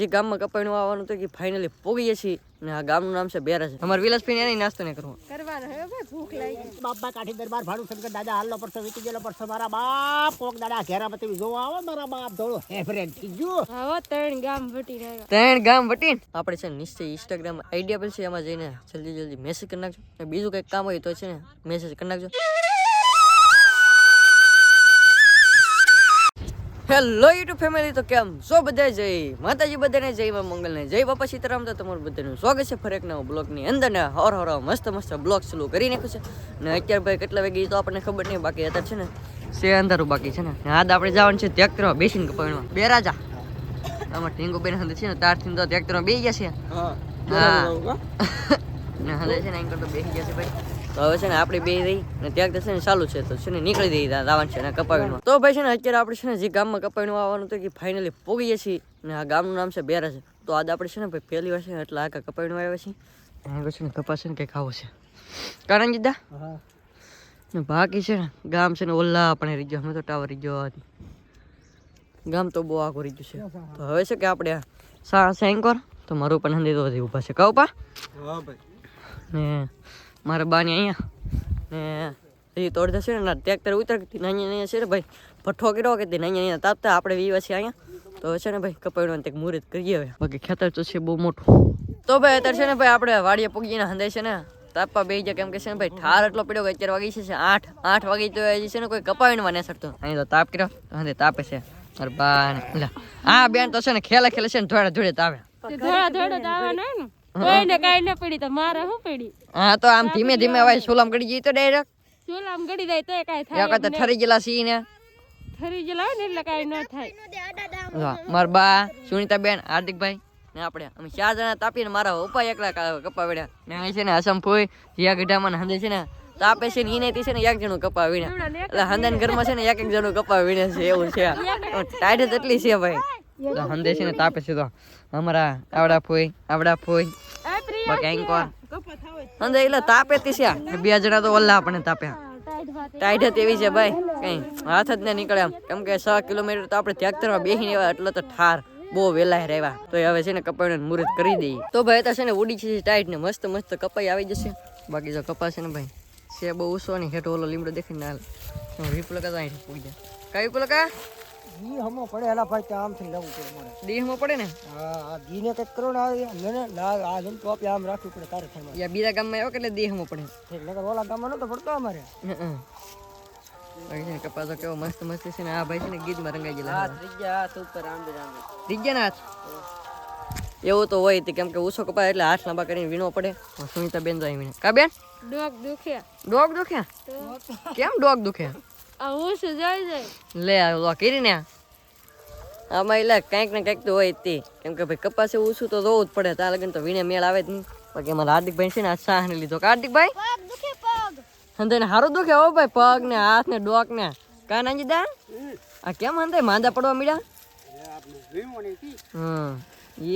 જે ગામમાં કપાયણું આવવાનું તો કે ફાઇનલી પોગીએ છીએ ને આ ગામનું નામ છે બેરાજ અમારે વિલાસભાઈ એની નાસ્તો ને કરવો. કરવાનો હવે ભાઈ ભૂખ લાગી. બાપા કાઠી દરબાર ભાડું શંકર દાદા હાલનો પરસો વીતી ગયેલો પરસો મારા બાપ કોક દાદા ઘેરા બતી જોવા આવે મારા બાપ ધોળો હેફરેન થઈ ગયો. હવે ત્રણ ગામ વટી રહ્યા. ત્રણ ગામ વટીને. આપણે છે ને નિશ્ચય ઇન્સ્ટાગ્રામ આઈડિયા પણ છે એમાં જઈને જલ્દી જલ્દી મેસેજ કરી નાખજો. બીજું કંઈક કામ હોય તો છે ને મેસેજ કરી નાખજો. હેલો યુટ્યુબ ફેમિલી તો કેમ સો બધા? જય માતાજી બધાને જય મા મંગલને જય બાપા સીતારામ. તો તમારું બધાનું સ્વાગત છે ફરેક નવા બ્લોગની અંદર. ને હર હર મસ્ત મસ્ત બ્લોગ ચાલુ કરી નાખ્યું છે. ને અત્યારે ભાઈ કેટલા વાગે તો આપણને ખબર નહીં બાકી અત્યારે છે ને સે અંધારું બાકી છે ને. ને આજ આપણે જવાનું છે ટ્રેક્ટરમાં બેસીને કપાવીમાં બે રાજા. આમાં ટીંગુ બેન હંદે છે ને તારથી તો ટ્રેક્ટરમાં બે ગયા છે. હા ને હંદે છે ને એમ તો બેસી ગયા છે ભાઈ. તો હવે છે ને આપણે બે રહી અને ત્યાં છે ને ચાલુ છે તો છે ને નીકળી દઈ દાવણ છે ને કપાવીનું તો ભાઈ છે ને અત્યારે આપણે છે ને જે ગામમાં કપાવીનું આવવાનું હતું કે ફાઇનલી પોગીએ છીએ અને આ ગામનું નામ છે બેરા છે તો આજે આપણે છે ને ભાઈ પહેલી વાર છે એટલે આખા કપાવીનું આવ્યા છીએ અને પછી ને કપાસ છે ને કંઈક આવો છે કારણ જીદા ને બાકી છે ને ગામ છે ને ઓલા આપણે રહી ગયો અમે તો ટાવર ગયો ગામ તો બહુ આખું રહી ગયું છે તો હવે છે કે આપણે સા સેન્કોર તો મારું પણ હંદી તો ઊભા ઊભા છે કહું પા ને મારા બાની અહીંયા. ને એ તો અડધા છે ને ટ્રેક્ટર ઉતરતી ને અહીંયા અહીંયા છે ને ભાઈ. ભઠ્ઠો કર્યો કે અહીંયા અહીંયા તાપતા આપણે વીવા છીએ અહીંયા. તો છે ને ભાઈ કપાયણું એક મુહૂર્ત કરીએ હવે. બાકી ખેતર તો છે બહુ મોટું. તો ભાઈ અત્યારે છે ને ભાઈ આપણે વાડીએ પૂગીને હંધે છે ને, તાપવા બે જાય કેમ કે છે ને ભાઈ ઠાર એટલો પડ્યો અત્યારે વાગી છે આઠ આઠ વાગી તો છે ને કોઈ કપાવીને નહીં શકતો અહીં તો તાપ કર્યો તો તાપે છે. મારા બા ને આ બેન તો છે ને ખેલા ખેલે છે ને ધોળે ધોળે તાવે. તે ધોળા તાવે જ આવવાનો ને કાંઈ ન પડી તો મારે શું પડી? હા તો આમ ધીમે ધીમે હવે સોલામ ગડી જઈ તો ડાયરેક્ટ ચૂલામ ગડી જાય તો કાંઈ એક તો ઠરી ગયેલા સી ને. ઠરી ગયેલા ને એટલે કાંઈ ન થાય. મારા બા સુનીતાબેન હાર્દિકભાઈ ને આપણે. અમે ચાર જણા તાપીને મારા ઉપાય એકલા કપા વેડ્યા ને અહીં છે ને અસમ ફોઈ જીયા ગઢામાં હંદે છે ને તાપે છે ને ઈને છે ને એક જણું કપા વીણ્યા. એટલે હંદાન ઘરમાં છે ને એક એક જણું કપા વીણે છે એવું છે. ટાઈટ એટલી છે ભાઈ. તો હંદે છે ને તાપે તો અમારા આવડા ફોઈ આવડા ફોઈ. બાકી અહીં હંદે એટલે તાપે તી બે જણા તો ઓલા આપણને તાપ્યા ટાઈટ વાત એવી છે ભાઈ કઈ હાથ જ ના નીકળે આમ. કેમ કે છ કિલોમીટર તો આપણે ટ્રેક્ટરમાં બેસીને આવ્યા એટલે તો ઠાર. બહુ વેલા રહેવા. તો હવે છે ને કપાઈને મુહૂર્ત કરી દઈએ. તો ભાઈ તો છે ને ઉડી છે ટાઈટ ને મસ્ત મસ્ત કપાઈ આવી જશે. બાકી જો કપાસ છે ને ભાઈ છે બહુ ઓછો ને હેઠો ઓલો લીમડો દેખીને ના જાય કઈ વિપુલકા ઈ હમો પડે એલા ભાઈ ત્યાં આમથી લેવું પડે મને દીહમાં પડે ને? હા આ દીને કંઈક કરો ને આ આ જેમ ટોપ આમ રાખવું પડે તારે થાય યા બીજા ગામમાં આવ્યો કે એટલે દેહમાં પડે? નગર ઓલા ગામમાં નતો પડતો અમારે. હં. ને કપાસ તો કેવો મસ્ત મસ્ત છે ને આ ભાઈ છે ને ગીતમાં રંગાઈ ગયેલા. ત્રીજા ના હાથ? એવું તો હોય તે કેમ કે ઓછો કપાય એટલે હાથ લાંબા કરીને વીણો પડે. સુનિતા બેન જાય વીણે કા બેન? ડોગ દુખ્યા ડોગ દુખ્યા? કેમ ડોગ દુખ્યા? આ હું શું જાય જાય લે આ કરીને આમાં એટલે કંઈક ને કંઈક તો હોય તે. કેમ કે ભાઈ કપાસે ઓછું તો જોવું જ પડે. તાર લગન તો વીણે મેળ આવે જ નહીં. બાકી અમારા હાર્દિકભાઈ છે ને આ શાહ ને લીધો. કા હાર્દિકભાઈ હંધે ને હારું દુખે હો ભાઈ પગ ને હાથ ને ડોક ને. કા આંજી દા આ કેમ હંધે માંદા પડવા મળ્યા હમ.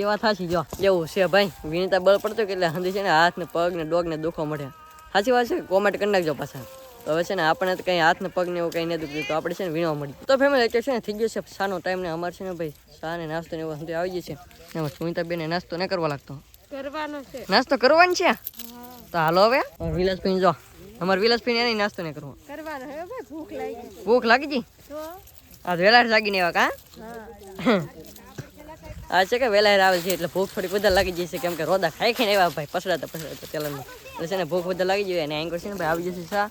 એ વાત સાચી જો. એવું છે ભાઈ. વીણતા બળ પડતો કે એટલે હંધી છે ને હાથ ને પગ ને ડોગ ને દુખો મળે. સાચી વાત છે કોમેન્ટ કરી નાખજો પાછા. તો હવે છે ને આપણે તો કંઈ હાથ ને પગ ને એવું કંઈ નથી તો આપણે છે ને વીણવા મળી તો ફેમિલી અત્યારે છે ને થઈ ગયો છે સાનો ટાઈમ ને અમારે છે ને ભાઈ સા ને નાસ્તો ને એવું આવી જાય છે. એમાં સુનિતા બેન નાસ્તો ન કરવા લાગતો. કરવાનો છે. નાસ્તો કરવાનો છે? તો હાલો હવે. વિલાસભાઈ જો અમારે વિલાસભાઈ એને નાસ્તો ને કરવો. કરવાનો હવે ભાઈ ભૂખ લાગી ભૂખ લાગી તો? આ વેલા જાગીને એવા કા? હા. આ છે કે વેલા આવે છે એટલે ભૂખ થોડી વધારે લાગી જશે કેમ કે રોદા ખાઈ ખાઈને એવા ભાઈ પસડાતા પસડાતા તેલમાં એટલે છે ને ભૂખ વધારે લાગી જાય અને એંગર છે ને ભાઈ આવી જશે શા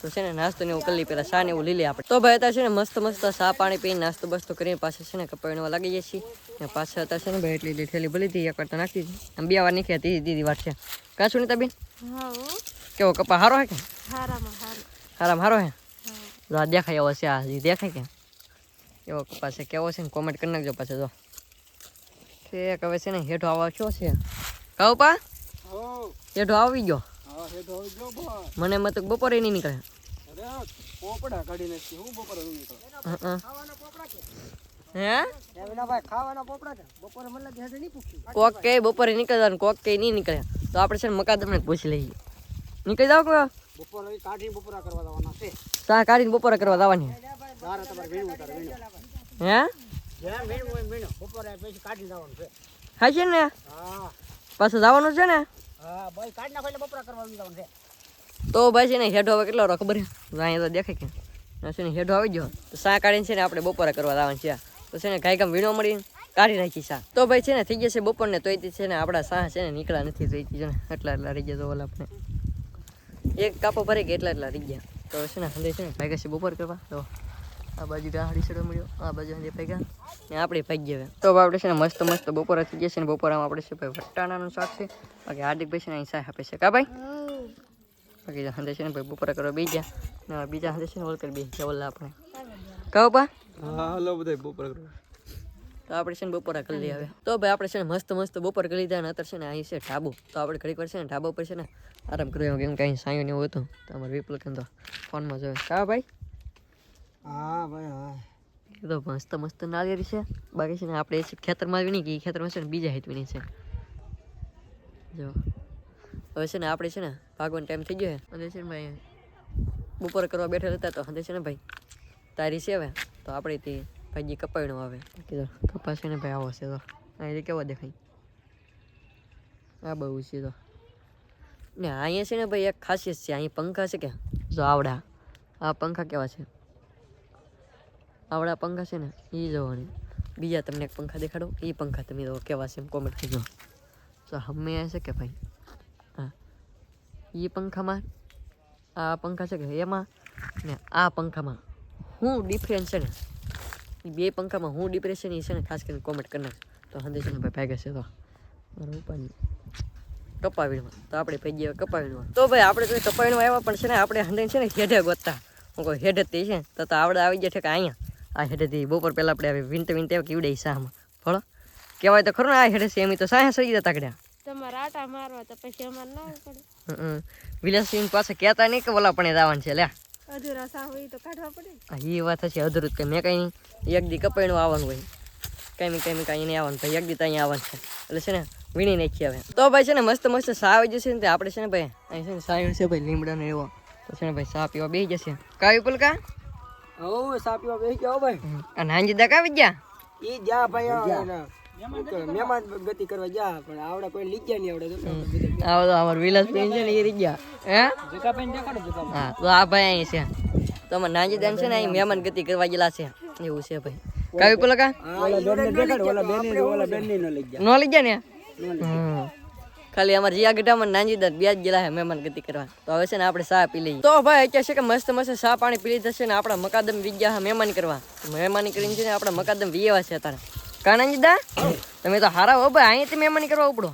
તો છે ને નાસ્તો ને એવું કરી લઈએ પેલા શા ને એવું લઈ લઈએ આપણે. તો ભાઈ અત્યારે છે ને મસ્ત મસ્ત શા પાણી પીને નાસ્તો બસ્તો કરીને પાછા છે ને કપાવીને લાગી જઈએ છીએ. ને પાછા અત્યારે છે ને ભાઈ એટલી એટલી થેલી ભલી હતી એક વાર તો નાખી દીધી. આમ બે વાર નીકળ્યા ત્રીજી દીદી વાર છે. કાં શું બેન કેવો કપા હારો હે કે? હારામાં સારો હારો હે? જો આ દેખાય એવો છે આ દેખાય કે? એવો કપાસ છે કેવો છે ને કોમેન્ટ કરી નાખજો પાછો જો. ઠીક હવે છે ને હેઠો આવવા કયો છે? કહું પા હેઠો આવી ગયો. મને મત બપોરે નહીં નીકળે. હે પોપડા છે. બપોરે નહીં પૂછ્યું. કોક કે બપોરે નીકળે ને કોક કે નહીં નીકળે. તો આપણે છે ને મકાદમને પૂછી લઈએ. નીકળી જાવ કે બપોરે કાઢીને બપોરા કરવા જવાના છે. ચા કાઢીને બપોરે કરવા જવાની. હે? હા છે. ને? હા. પાછું જવાનું છે ને? હા જવાનું છે. તો ભાઈ છે ને હેઠો હવે કેટલો ખબર છે? અહીંયા તો દેખાય કે. છે ને હેઠો આવી ગયો. તો સા કાઢીને છે ને આપણે બપોરે કરવા લાવવાનું છે. તો છે ને કાંઈ કામ વીણો મળીને કાઢી નાખી સા તો ભાઈ છે ને થઈ જશે બપોરને તોય છે ને આપણા સા છે ને નીકળ્યા નથી તોય છે ને એટલા એટલા રહી ગયા તો ઓલા આપણે. એક કાપો ભરી ગયા એટલા એટલા રહી ગયા. તો છે ને હંદે છે ને ભાઈ છે બપોર કરવા. તો આ બાજુ ગાડી ચડવા મળ્યો આ બાજુ હંદે ભાગ્યા ને આપણે ભાગી ગયા તો હવે આપણે છે ને મસ્ત મસ્ત બપોર થઈ જશે ને બપોરામાં આપણે છે ભાઈ વટાણાનું શાક છે બાકી હાર્દિક ભાઈ છે ને અહીં શાક આપે છે કા ભાઈ બાકી જો હંદે છે ને ભાઈ બપોરા કરવા બેસી ગયા ને હવે બીજા હંદે છે ને ઓલ કરી બેસી ગયા ઓલા આપણે કહો પા હા હલો બધા બપોર કરવા તો આપણે છે ને બપોરા કરી લઈએ હવે તો ભાઈ આપણે છે ને મસ્ત મસ્ત બપોર કરી લીધા અને અત્યારે છે ને અહીં છે ઢાબો તો આપણે ઘડીક વાર છે ને ઢાબા પર છે ને આરામ કર્યો કેમ કે અહીં સાંયો ને એવું હતું તો અમારે વિપુલ કેમ તો ફોનમાં જોયું કા ભાઈ હા, ભાઈ, હા. એ તો મસ્ત મસ્ત નાળિયેરી છે. બાકી છે ને આપણે ખેતરમાં આવી નહીં કે એ ખેતરમાં છે ને બીજા હેતવીની છે. જો. હવે છે ને આપણે છે ને ભાગવાનો ટાઈમ થઈ ગયો છે. અને છે ને ભાઈ, બપોર કરવા બેઠા હતા તો હવે છે ને ભાઈ, તારી છે હવે? તો આપણે તે ભાઈજી કપાયણો આવે. કીધો કપાસ ને ભાઈ આવો છે તો. અહીં કેવો દેખાય? આ બહુ છે તો. ને અહીંયા છે ને ભાઈ એક ખાસિયત છે. અહીં પંખા છે કે? જો આવડા. આ પંખા કેવા છે? આવડા પંખા છે ને એ જોવાની બીજા તમને એક પંખા દેખાડો. એ પંખા તમે જો કેવા છે એમ કોમેન્ટ કરજો. તો હમે છે કે ભાઈ? હા. એ પંખામાં, આ પંખા છે કે એમાં, ને આ પંખામાં હું ડિફરન્સ છે ને એ બે પંખામાં હું ડિપ્રેશન એ છે ને ખાસ કરીને કોમેન્ટ કરી તો હંદે છે ને ભાઈ ભાગે છે તો. મારું ઉપાની કપાવીણમાં તો આપણે ભાઈ ગયા કપાવીણમાં તો ભાઈ આપણે તો કપાવીણમાં આવ્યા પણ છે ને, આપણે હંદે છે ને હેઢે ગોતતા. હું કહું હેઢે તે છે તો આવડે આવી જાય છે કે અહીંયા. આ હેઠેથી બપોર પહેલાં આપણે હવે વિંટ વિંટ એવા કીવડે શાહમાં ફળો? કહેવાય તો ખરું ને આ હેઠે છે એમ તો સાહે સરી જતા કડ્યા તમારે આટા મારવા તો પછી અમારે ના પડે વિલાસસિંહ પાસે કહેતા નહીં કે ઓલા પણ જવાનું છે લે અધૂરા સા હોય તો કાઢવા પડે એ વાત હશે અધૂરું કે મેં કંઈ એક દી કપાઈનું આવવાનું હોય. કંઈ કંઈ કંઈ નહીં આવવાનું. ભાઈ એક દી ત્યાં આવવાનું છે. એટલે છે ને વીણી નાખી હવે. તો ભાઈ છે ને મસ્ત મસ્ત સા આવી જશે ને આપણે છે ને ભાઈ અહીં છે ને સાયો છે ભાઈ લીમડાનો એવો. તો છે ને ભાઈ સા પીવા બેસી જશે. કાવી પુલકા? ઓ સા પીવા બેસી ગયા ભાઈ. અને હાંજી દા કાવી ગયા ઈ જા ભાઈ મહેમાન ગતિ કરવા જા પણ આવડે કોઈ લઈ ગયા નહીં આવડે તો આવો તો અમાર વિલાસ બેન છે ને એ રહી ગયા. હે? જગા પેન દેખાડો જગા હા તો આ ભાઈ અહીં છે. તો અમાર નાંજી દાન છે ને અહીં મહેમાન ગતિ કરવા ગયેલા છે. એવું છે ભાઈ. કાવી પુલકા? ઓલા બેન ને દેખાડો ઓલા બેન ને ઓલા બેન ને ન લઈ ગયા. નો લઈ ગયા ને? હમ. ખાલી અમારે જીયા ગઢામાં નાંજી દર બે જ ગયેલા છે મહેમાન ગતિ કરવા. તો હવે છે ને આપણે ચા પી લઈએ. તો ભાઈ કહે છે કે મસ્ત મસ્ત ચા પાણી પી લીધા છે ને આપણા મકાદમ વિજ્ઞા છે મહેમાન કરવા. મહેમાની કરીને છે ને આપણા મકાદમ વિયેવા છે અત્યારે. કાનાજી દા તમે તો હારા હો ભાઈ અહીંયા મહેમાની કરવા ઉપડો.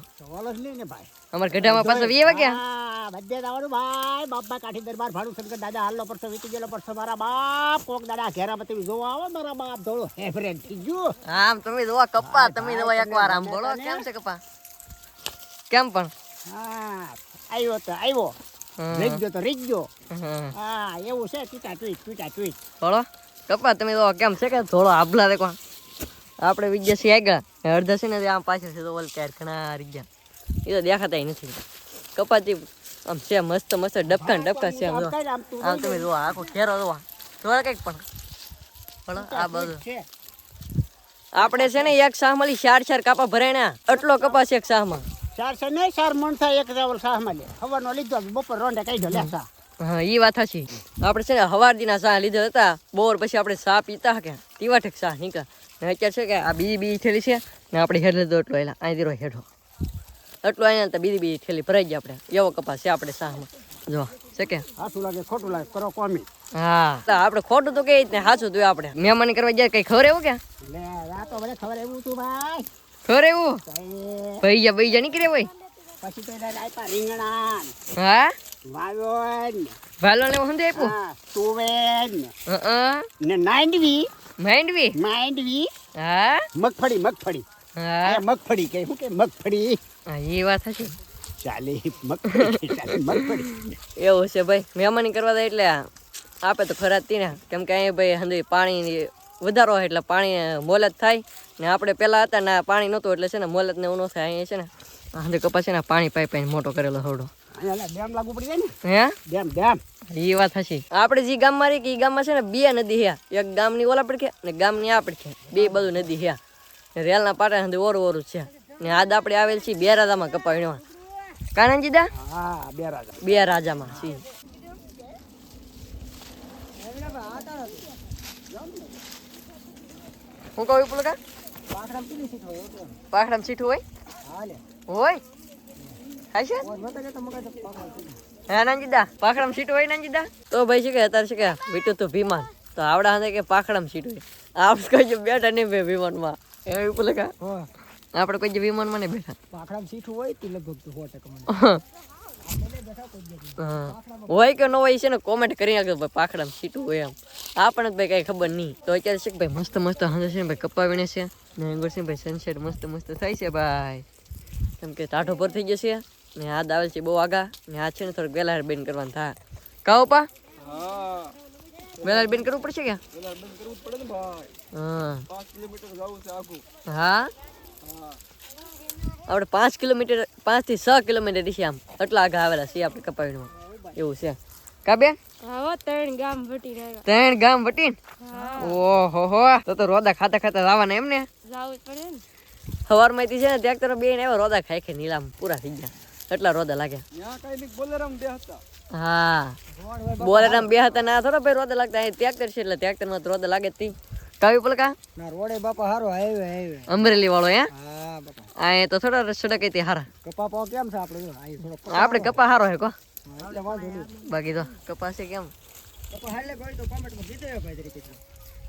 અમાર ગઢામાં પાછા વિયેવા ગયા? બધે જવાનું ભાઈ. બાપા કાઠી દરબાર ભાડું શંકર દાદા હાલનો પરસો વીતી ગયેલો પરસો મારા બાપ. કોક દાડા ઘેરા બધી જોવા આવે મારા બાપ. ધોળો હેફરેન થઈ ગયો. આમ તમે જોવા કપ્પા તમે જોવા એકવાર આમ બોલો કેમ છે કપ્પા કેમ પણ? હા આવ્યો તો આવ્યો. રીત ગયો તો રીત ગયો હા એવું છે ટૂટા ટ્વીટ ટૂટા થોડો કપા તમે તો કેમ છે કે થોડો આભલા દેખો આપણે વિજ્ઞા સી આગળ. અડધા છે ને આમ પાછળ છે તો ઓલ ક્યાર ઘણા રહી ગયા. એ તો દેખાતા નથી. કપાતી આમ છે મસ્ત મસ્ત ડબકા ને ડબકા છે આમ આમ તમે જોવા આખો ઘેરો જોવા જોવા કંઈક પણ. પણ આ બધું. છે. આપણે છે ને એક શાહમાલી ચાર ચાર કાપા ભરાયણા. આટલો કપાસ એક શાહમાં. ચાર છે નહીં ચાર મણ થાય એક ચાવલ શાહમાં લે. ખબરનો લીધો બપોર રોંડે દો લે શાહ. હા એ વાત હશે આપણે છે ને હવાર દીના શાહ લીધા હતા બોર પછી આપણે શાહ પીતા કે તીવા ઠેક શાહ નીકળ્યા ને અત્યારે છે કે આ બીજી બીજી થેલી છે ને આપણે હેઠ લીધો એટલો એલા અહીં દીરો હેઠો. એટલો અહીંયા તો બીજી બીજી થેલી ભરાઈ ગયા આપણે. એવો કપાસ છે આપણે શાહમાં. જો છે કે? સાચું લાગે ખોટું લાગે કરો કોમી હા. આપણે ખોટું તો કઈ સાચું તો આપણે? મહેમાન કરવા ગયા કઈ ખબર એવું કે? આ તો મને ખબર એવું તું ભાઈ. ખબર એવું ભાઈ જા ભાઈ જા નીકળે હોય પછી તો આપ્યા રીંગણા હા? વાલોન. વાલોન લેવો હું આપ્યું હા ને નાંડવી માંડવી? માંડવી. હા? મગફળી મગફળી. હા. મગફળી કે શું કે મગફળી? હા, એ વાત હશે. ચાલે મગફળી ચાલે મગફળી. એવું છે ભાઈ મહેમાની કરવા દે એટલે આપે તો ખરા ને. કેમ કે અહીં ભાઈ હંધી પાણી વધારો હોય એટલે પાણી મોલત થાય. ને આપણે પહેલાં હતા ને પાણી નહોતું એટલે છે ને મોલત ને એવું ન થાય અહીંયા છે ને હંધી કપાસ છે ને પાણી પાઈ પાઈને મોટો કરેલો થોડો ડેમ લાગુ પડી જાય ને? હે? Dam dam. એ વાત હશે આપણે જે ગામમાં રહીએ કે એ ગામમાં છે ને બે નદી હે. એક ગામની ઓલા પડખે ને ગામની આ પડખે. બે બધું નદી હે. ને રેલના પાટા સુધી ઓરું ઓરું છે. ને આજ આપણે આવેલ છીએ બે રાજામાં કપાવીમાં કાનજી દા? હા બે રાજા બે રાજામાં છીએ. હું કહું પેલું કા? પાખડામાં સીઠું હોય હોય? થાય છે ઓય નહોતા જતા મગજ પાખરામ સીટ. હા નાનજીદા પાખડામાં સીટ હોય નાનજીદા તો ભાઈ શું કે અત્યારે શું કે બીટું તો વિમાન તો આવડા હાથે કે પાખડામાં સીટ હોય. આપણે કોઈ બેઠા નહીં ભાઈ વિમાનમાં એવી ઉપર કા આપણે કોઈ વિમાનમાં નહીં બેઠા. પાખરામ સીટ હોય તે લગભગ તો સો ટકા હોય કે ન હોય છે ને કોમેન્ટ કરી નાખજો ભાઈ પાખડામાં સીટું હોય એમ. આપણને ભાઈ કઈ ખબર નહીં. તો અત્યારે છે કે ભાઈ મસ્ત મસ્ત હાંજે છે ને ભાઈ કપાવીને છે. ને એંગર છે ને ભાઈ સનસેટ મસ્ત મસ્ત થાય છે ભાઈ. કેમ કે ટાઢો પર થઈ જશે. ને આ આવેલ છે બહુ આગા. ને આ છે ને થોડુંક વેલા બેન કરવાનું થાય. કહો પા હા. વેલા બેન કરવું પડશે કે પેલા બંધ કરવું જ પડે ને ભાઈ. હા. છે આપણે પાંચ કિલોમીટર પાંચથી છ કિલોમીટર છે આમ. એટલા આગા આવેલા છીએ આપણે કપાવીમાં એવું છે. કાબેન ત્રણ ગામ વટી ત્રણ ગામ વટીન? ઓહો હો તો તો રોદા ખાતા ખાતા લાવવાના એમ ને? જાવું પડે ને. સવારમાંથી છે ને ત્યાં તરફ બેન આવ્યા રોદા ખાય કે નીલામ પૂરા થઈ ગયા. એટલા રોદા લાગ્યા હા કઈ રામ બોલેરામ બે હતા. હા. બોલેરામ બે હતા ના થોડો ભાઈ રોદા લાગતા અહીં ટ્રેક્ટર છે એટલે ટ્રેક્ટરમાં માં રોદા લાગે તી કાવી પલકા? ના રોડે બાપા હારો હાઈવે હાઈવે અમરેલી વાળો હે? હા બાપા. આ તો થોડા સડક હતી હારા. કપા પાવ કેમ છે આપણે? જો અહીં થોડો આપણે કપા હારો હે કો? બાકી તો કપાસ છે કેમ? કપા હાલે કોઈ તો કોમેન્ટમાં કીધું ભાઈ તરીકે.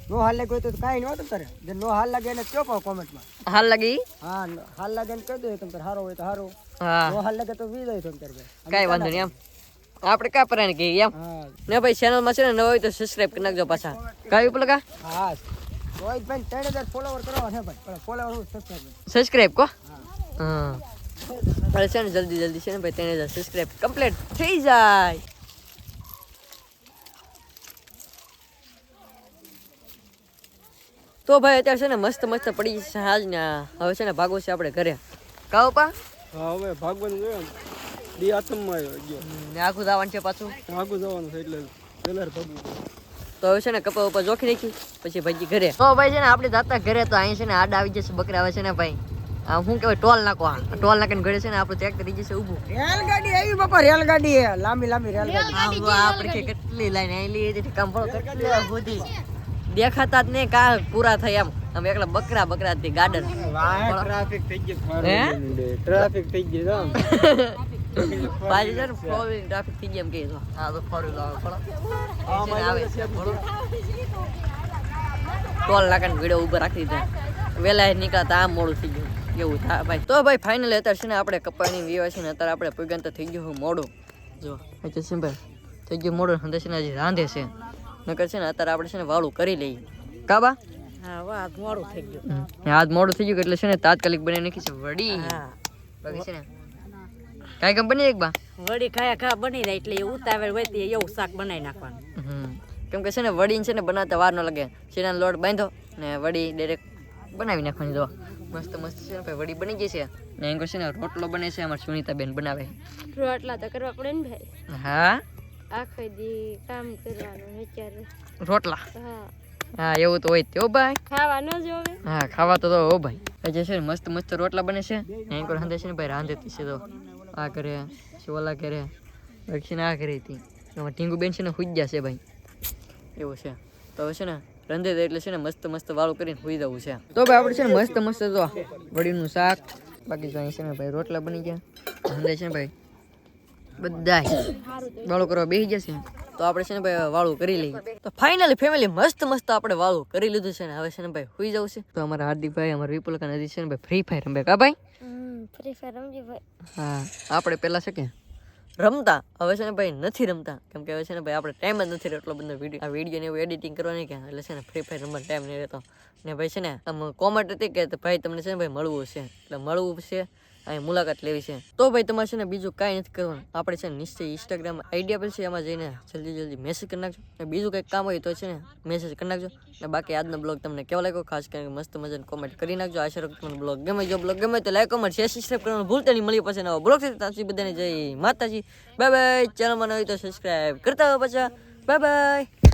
નો હાલ લાગ્યો તો કાંઈ નહોતું કરે તારે. જે નો હાલ લાગે એને કયો પાવ કોમેન્ટમાં હાલ લાગી હા હાલ લાગે ને કહી દો તમ હારો હોય તો હારો. હા. નો હાલ લાગે તો વી દઈ તમ કાંઈ વાંધો નહીં એમ. આપણે કા પરાને કહીએ એમ. ને ભાઈ ચેનલમાં છે ને નવો હોય તો સબસ્ક્રાઇબ કરી નાખજો પાછા. કાવી પલકા હા. રોહિત ભાઈ ત્રણ હજાર ફોલોવર કરવા છે ભાઈ. ફોલોવર સબસ્ક્રાઇબ સબસ્ક્રાઇબ કો? હા. અરે છે ને જલ્દી જલ્દી છે ને ભાઈ ત્રણ હજાર સબસ્ક્રાઇબ કમ્પ્લીટ થઈ જાય. તો ભાઈ અત્યારે છે ને મસ્ત મસ્ત પડી છે હાલ ને હવે છે ને ભાગવું છે આપણે ઘરે. કાવ પા હવે ભાગવાનું જોયું દી આથમમાં આવ્યો ગયો. ને આખું જવાનું છે પાછું? આખું જવાનું છે એટલે પેલા ભાગવું તો હવે છે ને કપા ઉપર જોખી નાખી પછી ભાઈ ઘરે. તો ભાઈ છે ને આપણે જાતા ઘરે તો અહીં છે ને આડ આવી જશે બકરા આવે છે ને ભાઈ. આ શું કહેવાય ટોલ નાખો આ. ટોલ નાખીને ઘરે છે ને આપણું ચેક કરી જશે ઊભું. રેલગાડી આવી બાપા રેલગાડી લાંબી લાંબી રેલગાડી. આપણે કેટલી લાઈન આવી હતી કામ પડો કેટલી સુધી. દેખાતા જ નહીં કા પૂરા થઈ એમ. અમે એકલા બકરા બકરા થી ગાર્ડન ટ્રાફિક થઈ ગયું ટ્રાફિક થઈ ગયું પાછી છે ને ફોર ટ્રાફિક થઈ ગયા એમ કહી દો હા તો ફોર આવે છે ટોલ વીડિયો રાખી દીધા. વહેલા નીકળતા આમ મોડું થઈ ગયું. એવું થાય ભાઈ. તો ભાઈ ફાઇનલ અત્યારે છે ને આપણે કપાની વિવાહ છે ને અત્યારે આપણે પગન તો થઈ ગયું મોડું. જો થઈ ગયું મોડું. રાંધે છે. નકર છે ને અત્યારે આપણે છે ને વાળું કરી લઈએ. કાબા હાથ મોડું થઈ ગયું. હાથ મોડું થઈ ગયું એટલે છે ને તાત્કાલિક બની નાખી છે વડી. બાકી છે ને? કાંઈ કંપની એક બા? વડી ખાયા ખા બની જાય એટલે ઉતાવળ હોય તે એવું શાક બનાવી નાખવાનું. કેમ કે છે ને વડી છે ને બનાવતા વાર ન લાગે. શીરાનો લોટ બાંધો ને વડી ડાયરેક્ટ બનાવી નાખવાની દો મસ્ત મસ્ત છે ને ભાઈ વડી બની ગઈ છે. ને એમ છે ને રોટલો બને છે અમારી સુનીતા બેન બનાવે. રોટલા તો કરવા પડે ને ભાઈ. હા? આખો દી કામ કરવાનું અત્યારે. રોટલા? હા. હા એવું તો હોય તો ભાઈ. ખાવા ન જોવે હા ખાવા તો હો ભાઈ. આજે છે ને મસ્ત મસ્ત રોટલા બને છે. ને કોઈ રાંધે છે ને ભાઈ રાંધેતી છે તો. આ કરે ઓલા કરે દક્ષિણ આ કરી હતી એમાં ટીંગુ બેન છે ને હુઈ ગયા છે ભાઈ. એવું છે. તો હવે છે ને રંધે એટલે છે ને મસ્ત મસ્ત વાળું કરીને હુઈ જવું છે. તો ભાઈ આપણે છે ને મસ્ત મસ્ત તો વડીનું શાક. બાકી જો અહીં છે ને ભાઈ રોટલા બની ગયા. હંધે છે ને ભાઈ. બધા વાળું કરવા બેસી જશે તો આપણે છે ને ભાઈ વાળું કરી લઈએ. તો ફાઇનલી ફેમિલી મસ્ત મસ્ત આપણે વાળું કરી લીધું છે ને હવે છે ને ભાઈ હોઈ જવું છે. તો અમારા હાર્દિકભાઈ અમારા વિપુલકા નદી છે ને ભાઈ ફ્રી ફાયર રમે કા ભાઈ? ફ્રી ફાયર રમજી ભાઈ. હા આપણે પહેલા છે કે રમતા. હવે છે ને ભાઈ નથી રમતા. કેમ કે હવે છે ને ભાઈ આપણે ટાઈમ જ નથી એટલો બધો વીડિયો આ વીડિયો ને એવું એડિટિંગ કરવાની કે એટલે છે ને ફ્રી ફાયર રમવા ટાઈમ નહીં રહેતો. ને ભાઈ છે ને આમ કોમેન્ટ હતી કે ભાઈ તમને છે ને ભાઈ મળવું છે. એટલે મળવું છે. અહીં મુલાકાત લેવી છે. તો ભાઈ, તમારે છે ને બીજું કાંઈ નથી કરવાનું. આપણે છે ને નિશ્ચય ઇન્સ્ટાગ્રામ આઈડિયા પણ છે, એમાં જઈને જલ્દી જલ્દી મેસેજ કરી નાખજો. અને બીજું કંઈક કામ હોય તો છે ને મેસેજ કરી નાખજો. અને બાકી આજનો બ્લોગ તમને કેવો લાગ્યો? ખાસ કરીને મસ્ત મજાને કોમેન્ટ કરી નાખજો. આશા રાખું બ્લોગ ગમે, જો બ્લોગ ગમે તો લાઈક કોમેન્ટ શેર સબસ્ક્રાઈબ કરવાનું ભૂલતા નહીં. મળી પછી નવો બ્લોગ સુધી બધાને જય માતાજી. બાય બાય ચેનલમાં ન હોય તો સબસ્ક્રાઈબ કરતા હોય પાછા. Bye bye